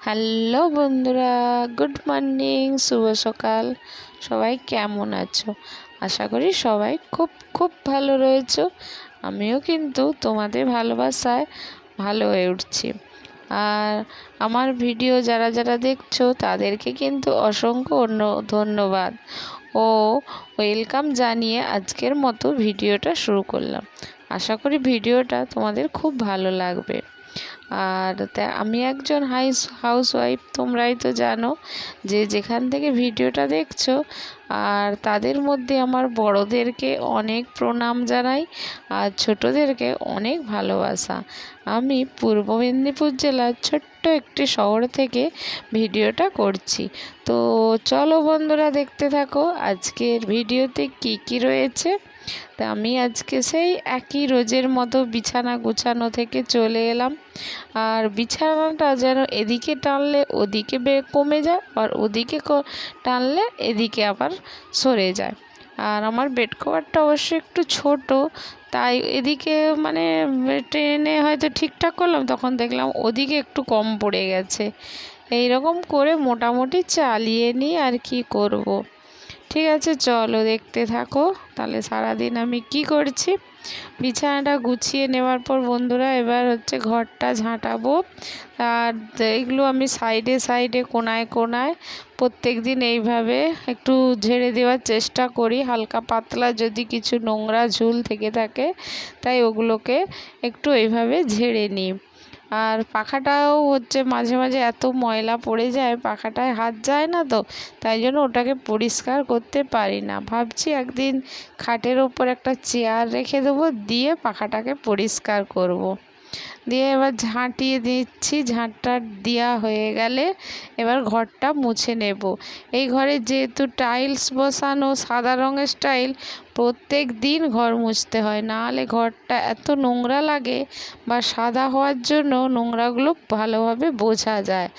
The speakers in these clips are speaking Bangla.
হ্যালো বন্ধুরা, গুড মর্নিং, শুভ সকাল। সবাই কেমন আছো? আশা করি সবাই খুব খুব ভালো রয়েছো। আমিও কিন্তু তোমাদের ভালোবাসায় ভালো হয়ে উঠছি। আর আমার ভিডিও যারা যারা দেখছ, তাদেরকে কিন্তু অসংখ্য অন্য, ধন্যবাদ। ও, ওয়েলকাম জানিয়ে আজকের মতো ভিডিওটা শুরু করলাম। আশা করি ভিডিওটা তোমাদের খুব ভালো লাগবে। আর আমি একজন হাইস হাউসওয়াইফ তোমরাই তো জানো যে যেখান থেকে ভিডিওটা দেখছ, আর তাদের মধ্যে আমার বড়দেরকে অনেক প্রণাম জানাই, আর ছোটোদেরকে অনেক ভালোবাসা। আমি পূর্ব মেদিনীপুর জেলার ছোট্ট একটি শহর থেকে ভিডিওটা করছি। তো চলো বন্ধুরা দেখতে থাকো, আজকের ভিডিওতে কি কি রয়েছে। তা আমি আজকে সেই একই রোজের মতো বিছানা গুছানো থেকে চলে এলাম। আর বিছানাটা যেন এদিকে টানলে ওদিকে বে কমে যায় আর ওদিকে টানলে এদিকে আবার সরে যায়। আর আমার বেড কভারটা অবশ্যই একটু ছোট, তাই এদিকে মানে ট্রেনে হয়তো ঠিকঠাক করলাম, তখন দেখলাম ওদিকে একটু কম পড়ে গেছে। এই রকম করে মোটামুটি চালিয়ে নিই আর কি করব। ঠিক আছে, চলো দেখতে থাকো। তাহলে সারাদিন আমি কি করছি? বিছানাটা গুছিয়ে নেওয়ার পর বন্ধুরা এবার হচ্ছে ঘরটা ঝাঁটাবো। আর এগুলো আমি সাইডে সাইডে, কোনায় কোনায় প্রত্যেক দিন এইভাবে একটু ঝেড়ে দেওয়ার চেষ্টা করি। হালকা পাতলা যদি কিছু নোংরা ঝুল থেকে থাকে, তাই ওগুলোকে একটু এইভাবে ঝেড়ে নিই। আর পাখাটাও হচ্ছে মাঝে মাঝে এত ময়লা পড়ে যায়, পাখাটায় হাত যায় না তো, তাই জন্য ওটাকে পরিষ্কার করতে পারি না ভাবছি একদিন খাটের ওপর একটা চেয়ার রেখে দেবো, দিয়ে পাখাটাকে পরিষ্কার করব। দিয়ে এবার ঝাঁটিয়ে দিচ্ছি, ঝাঁটটা দেওয়া হয়ে গেলে এবার ঘরটা মুছে নেব। এই ঘরে যেহেতু টাইলস বসানো, সাদা রঙের স্টাইল, প্রত্যেক দিন ঘর মুছতে হয়। নাহলে ঘরটা এত নোংরা লাগে বা সাদা হওয়ার জন্য নোংরাগুলো ভালোভাবে বোঝা যায়।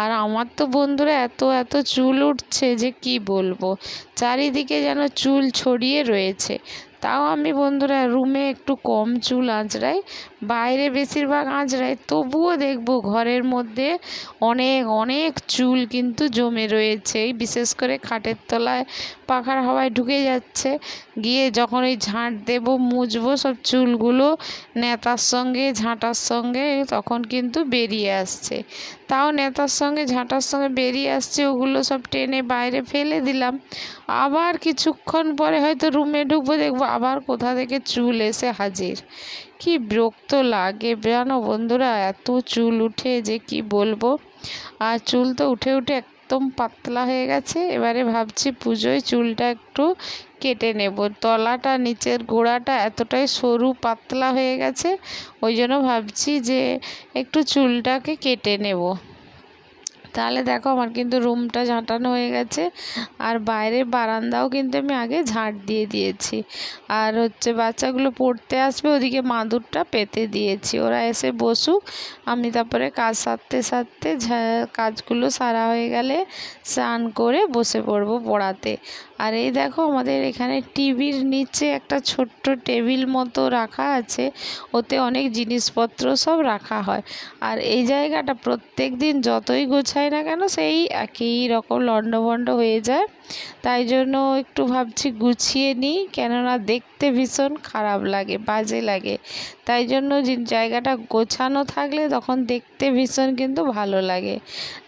আর আমার তো বন্ধুরা এত এত চুল উঠছে যে কি বলব? চারিদিকে যেন চুল ছড়িয়ে রয়েছে। তাও আমি বন্ধুরা রুমে একটু কম চুল আঁচড়াই বাইরে বেশিরভাগ আঁচড়াই তবুও দেখব ঘরের মধ্যে অনেক অনেক চুল কিন্তু জমে রয়েছে। বিশেষ করে খাটের তলায় পাখার হাওয়ায় ঢুকে যাচ্ছে। গিয়ে যখন ওই ঝাঁট দেবো, মুছবো সব চুলগুলো নেতার সঙ্গে, ঝাঁটার সঙ্গে, তখন কিন্তু বেরিয়ে আসছে। তাও নেতার সঙ্গে, ঝাঁটার সঙ্গে বেরিয়ে আসছে, ওগুলো সব টেনে বাইরে ফেলে দিলাম। আবার কিছুক্ষণ পরে হয়তো রুমে ঢুকবো, দেখব আবার কোথা থেকে চুল এসে হাজির। কি বিরক্ত লাগে জানো বন্ধুরা, এত চুল উঠে যে কি বলব? আর চুল তো উঠে উঠে একদম পাতলা হয়ে গেছে, এবারে ভাবছি পুজোয় চুলটা একটু কেটে নেব। তলাটা, নিচের গোড়াটা এতটাই সরু পাতলা হয়ে গেছে, ওই জন্য ভাবছি যে একটু চুলটাকে কেটে নেব। তাহলে দেখো আমার কিন্তু রুমটা ঝাঁটানো হয়ে গেছে। আর বাইরের বারান্দাও কিন্তু আমি আগে ঝাঁট দিয়ে দিয়েছি। আর হচ্ছে বাচ্চাগুলো পড়তে আসবে, ওদিকে মাদুরটা পেতে দিয়েছি। ওরা এসে বসুক, আমি তারপরে কাজ সারতে সারতে কাজগুলো সারা হয়ে গেলে স্নান করে বসে পড়ব পড়াতে। আর এই দেখো আমাদের এখানে টিভির নিচে একটা ছোট্ট টেবিল মতো রাখা আছে। ওতে অনেক জিনিসপত্র সব রাখা হয়। আর এই জায়গাটা প্রত্যেক দিন যতই গোছাই না কেন, সেই একই রকম লণ্ডভণ্ড হয়ে যায়। তাই জন্য একটু ভাবছি গুছিয়ে নিই, কেননা দেখতে ভীষণ খারাপ লাগে, বাজে লাগে। তাই জন্য জায়গাটা গোছানো থাকলে তখন দেখতে ভীষণ কিন্তু ভালো লাগে।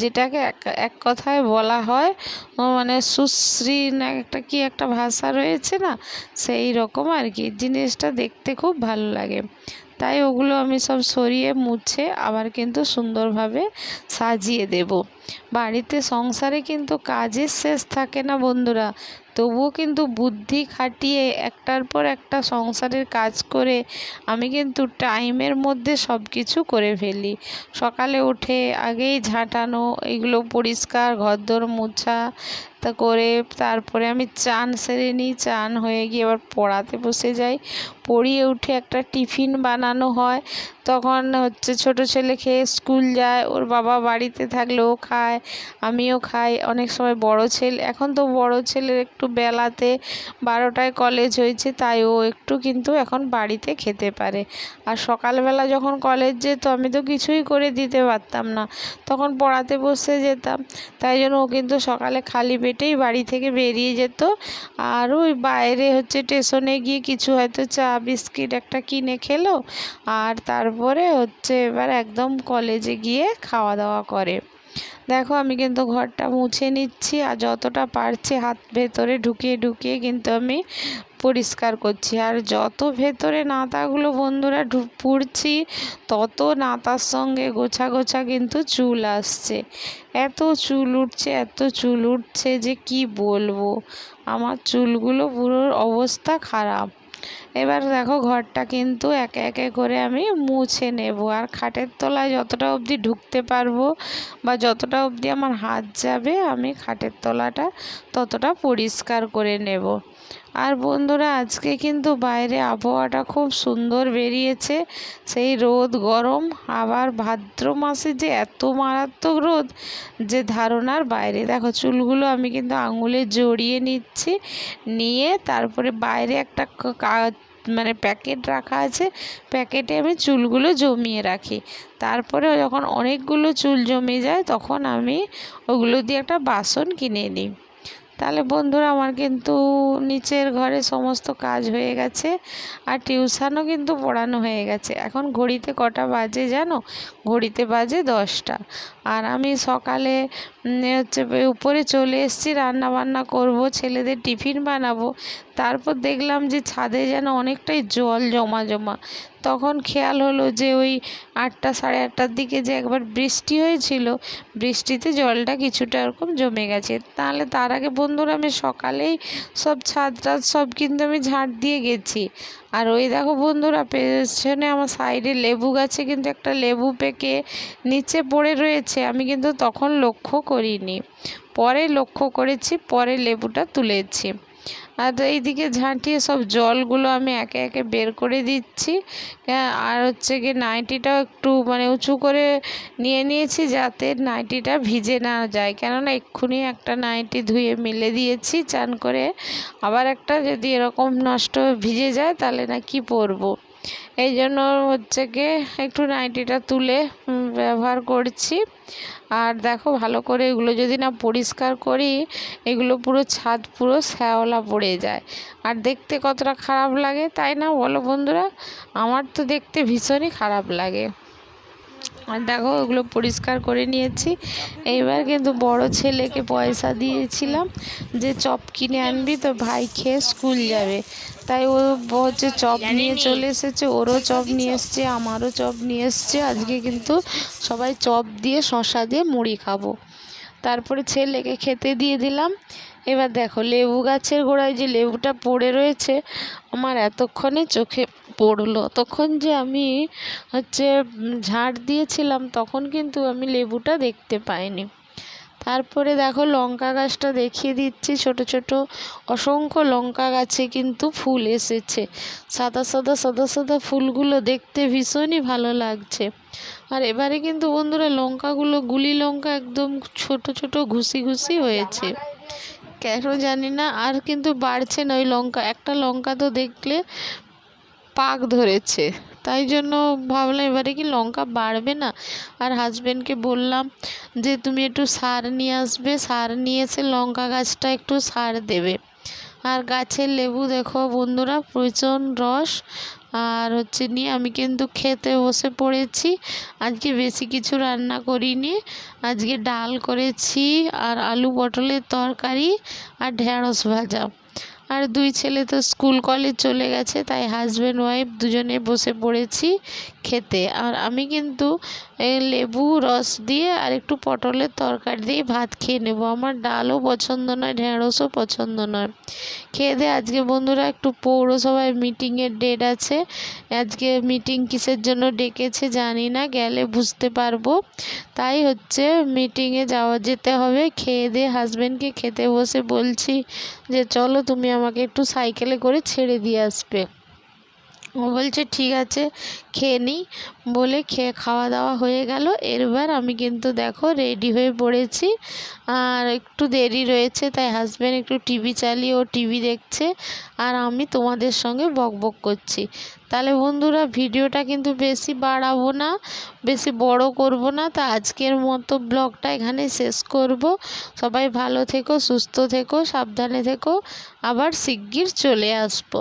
যেটাকে এক কথায় বলা হয় মানে সুশ্রী না একটা কি একটা ভাষা রয়েছে না? সেই রকম আর কি, জিনিসটা দেখতে খুব ভালো লাগে। তাই ওগুলো আমি সব সরিয়ে মুছে আবার কিন্তু সুন্দরভাবে সাজিয়ে দেব। বাড়িতে সংসারে কিন্তু কাজের শেষ থাকে না বন্ধুরা। তবুও কিন্তু বুদ্ধি খাটিয়ে একটার পর একটা সংসারের কাজ করে আমি কিন্তু টাইমের মধ্যে সব কিছু করে ফেলি। সকালে উঠে আগেই ঝাঁটানো, এগুলো পরিষ্কার, ঘরদোর মোছা তা করে তারপরে আমি চান সেরে নিই, চান হয়ে গিয়ে আবার পড়াতে বসে যাই। পড়িয়ে উঠে একটা টিফিন বানানো হয়। তখন হচ্ছে ছোট ছেলে খেয়ে স্কুল যায়, ওর বাবা বাড়িতে থাকলে ও খায়, আমিও খাই। অনেক সময় বড় ছেলে, এখন তো বড় ছেলের একটু বেলাতে বারোটায় কলেজ হয়েছে, তাই ও একটু কিন্তু এখন বাড়িতে খেতে পারে। আর সকালবেলা যখন কলেজ যেত, আমি তো কিছুই করে দিতে পারতাম না। তখন পড়াতে বসে যেতাম, তাই জন্য ও কিন্তু সকালে খালি পেটেই বাড়ি থেকে বেরিয়ে যেত। আর ওই বাইরে হচ্ছে স্টেশনে গিয়ে কিছু হয়তো চা বিস্কিট একটা কিনে খেলো আর তারপরে হচ্ছে এবার একদম কলেজে গিয়ে খাওয়া দাওয়া করে। দেখো আমি কিন্তু ঘরটা মুছে নিচ্ছি আর যতটা পারছি হাত ভেতরে ঢুকিয়ে ঢুকিয়ে কিন্তু আমি পরিষ্কার করছি। আর যত ভেতরে নাতাগুলো বন্ধুরা পুড়ছি, তত নাতার সঙ্গে গোছা গোছা কিন্তু চুল আসছে। এত চুল উঠছে, এত চুল উঠছে যে কি বলব? আমার চুলগুলো পুরো অবস্থা খারাপ। এবার দেখো ঘরটা কিন্তু একে একে করে আমি মুছে নেব। আর খাটের তলায় যতটা অবধি ঢুকতে পারব বা যতটা অবধি আমার হাত যাবে, আমি খাটের তলাটা ততটা পরিষ্কার করে নেব। আর বন্ধুরা, আজকে কিন্তু বাইরে আবহাওয়াটা খুব সুন্দর বেরিয়েছে। সেই রোদ গরম, আবার ভাদ্র মাসে যে এত মারাত্মক রোদ, যে ধারণার বাইরে। দেখো, চুলগুলো আমি কিন্তু আঙুলে জড়িয়ে নিচ্ছি, নিয়ে তারপরে বাইরে একটা মানে প্যাকেট রাখা আছে, প্যাকেটে আমি চুলগুলো জমিয়ে রাখি। তারপরে যখন অনেকগুলো চুল জমে যায়, তখন আমি ওগুলো দিয়ে একটা বাসন কিনে নিই। তাহলে বন্ধুরা আমার কিন্তু নিচের ঘরে সমস্ত কাজ হয়ে গেছে আর টিউশানও কিন্তু পড়ানো হয়ে গেছে। এখন ঘড়িতে কটা বাজে জানো? ঘড়িতে বাজে দশটা। আর আমি সকালে হচ্ছে উপরে চলে এসেছি রান্না বান্না করব, ছেলেদের টিফিন বানাবো। তারপর দেখলাম যে ছাদে যেন অনেকটাই জল জমা জমা। তখন খেয়াল হলো যে ওই আটটা সাড়ে আটটার দিকে যে একবার বৃষ্টি হয়েছিল, বৃষ্টিতে জলটা কিছুটা এরকম জমে গেছে। তাহলে তার আগে বন্ধুরা, আমি সকালেই সব ছাদ টাদ সব কিন্তু আমি ঝাঁট দিয়ে গেছি। আর ওই দেখো বন্ধুরা, পেছনে আমার সাইডে লেবু গাছে কিন্তু একটা লেবু পেকে নিচে পড়ে রয়েছে। আমি কিন্তু তখন লক্ষ্য করিনি। পরে লক্ষ্য করেছি, পরে লেবুটা তুলেছি। আর এইদিকে ঝাঁটিয়ে সব জলগুলো আমি একে একে বের করে দিচ্ছি। হ্যাঁ, আর হচ্ছে গিয়ে নাইটিটাও একটু মানে উঁচু করে নিয়ে নিয়েছি যাতে নাইটিটা ভিজে না যায়। কেননা এক্ষুনি একটা নাইটি ধুয়ে মেলে দিয়েছি চান করে। আবার একটা যদি এরকম নষ্ট ভিজে যায় তাহলে না কি পরবো? এই জন্য হচ্ছে গিয়ে একটু নাইটিটা তুলে ব্যবহার করছি। আর দেখো ভালো করে এগুলো যদি না পরিষ্কার করি, এগুলো পুরো ছাদ পুরো শ্যাওলা পড়ে যায়। আর দেখতে কতটা খারাপ লাগে তাই না বলো বন্ধুরা? আমার তো দেখতে ভীষণই খারাপ লাগে। আর দেখো ওগুলো পরিষ্কার করে নিয়েছি। এইবার কিন্তু বড় ছেলেকে পয়সা দিয়েছিলাম যে চপ কিনে আনবি তো ভাই খেয়ে স্কুল যাবে। তাই ও হচ্ছে চপ নিয়ে চলে এসেছে ওরও চপ নিয়ে এসছে আমারও চপ নিয়ে এসছে। আজকে কিন্তু সবাই চপ দিয়ে শশা দিয়ে মুড়ি খাব। তারপরে ছেলেকে খেতে দিয়ে দিলাম। এবার দেখো, লেবু গাছের গোড়ায় যে লেবুটা পড়ে রয়েছে, আমার এতক্ষণে চোখে পড়ল। তখন যে আমি হচ্ছে ঝাড় দিয়েছিলাম, তখন কিন্তু আমি লেবুটা দেখতে পাইনি। তারপরে দেখো, লঙ্কা গাছটা দেখিয়ে দিচ্ছি। ছোট ছোট, অসংখ্য লঙ্কা গাছে কিন্তু ফুল এসেছে। সাদা সাদা সাদা সাদা ফুলগুলো দেখতে ভীষণই ভালো লাগছে। আর এবারে কিন্তু বন্ধুরা, লঙ্কাগুলো, গুলি লঙ্কা একদম ছোট ছোট, ঘুষি ঘুষি হয়েছে। কেন জানি না, আর কিন্তু বাড়ছে না ওই লঙ্কা। একটা লঙ্কা তো দেখলে পাক ধরেছে। তাই জন্য ভাবলাম এবারে কি লঙ্কা বাড়বে না? আর হাজব্যান্ডকে বললাম যে, তুমি একটু সার নিয়ে আসবে। সার নিয়ে এসে লঙ্কা গাছটা একটু সার দেবে। আর গাছের লেবু দেখো বন্ধুরা, প্রচণ্ড রস। আর হচ্ছে নিয়ে আমি কিন্তু খেতে বসে পড়েছি। আজকে বেশি কিছু রান্না করিনি। আজকে ডাল করেছি আর আলু পটলের তরকারি আর ঢ্যাঁড়স ভাজা। আর দুই ছেলে তো স্কুল কলেজ চলে গেছে, তাই হাজব্যান্ড ওয়াইফ দুজনে বসে পড়েছি খেতে। আর আমি কিন্তু লেবু, রস দিয়ে আর একটু পটলের তরকারি দিয়ে ভাত খেয়ে নেব। আমার ডালও পছন্দ নয়, ঢেঁড়সও পছন্দ নয়। খেয়ে দিয়ে আজকে বন্ধুরা একটু পৌরসভায় মিটিংয়ের ডেট আছে। আজকে মিটিং কিসের জন্য ডেকেছে জানি না, গেলে বুঝতে পারব। তাই হচ্ছে মিটিংয়ে যাওয়া যেতে হবে। খেয়ে দিয়ে হাজব্যান্ডকে খেতে বসে বলছি যে, চলো তুমি আমাকে একটু সাইকেলে করে ছেড়ে দিয়ে আসবে। ও বলছে, ঠিক আছে, খেয়ে নিই বলে খেয়ে খাওয়া দাওয়া হয়ে গেল। এরবার আমি কিন্তু দেখো রেডি হয়ে পড়েছি। আর একটু দেরি রয়েছে, তাই হাজব্যান্ড একটু টিভি চালিয়ে ও টিভি দেখছে। আর আমি তোমাদের সঙ্গে বক বক করছি। তাহলে বন্ধুরা, ভিডিওটা কিন্তু বেশি বাড়াবো না, বেশি বড় করব না। তা আজকের মতো ব্লগটা এখানে শেষ করব। সবাই ভালো থেকো, সুস্থ থেকো, সাবধানে থেকো। আবার শিগগির চলে আসব।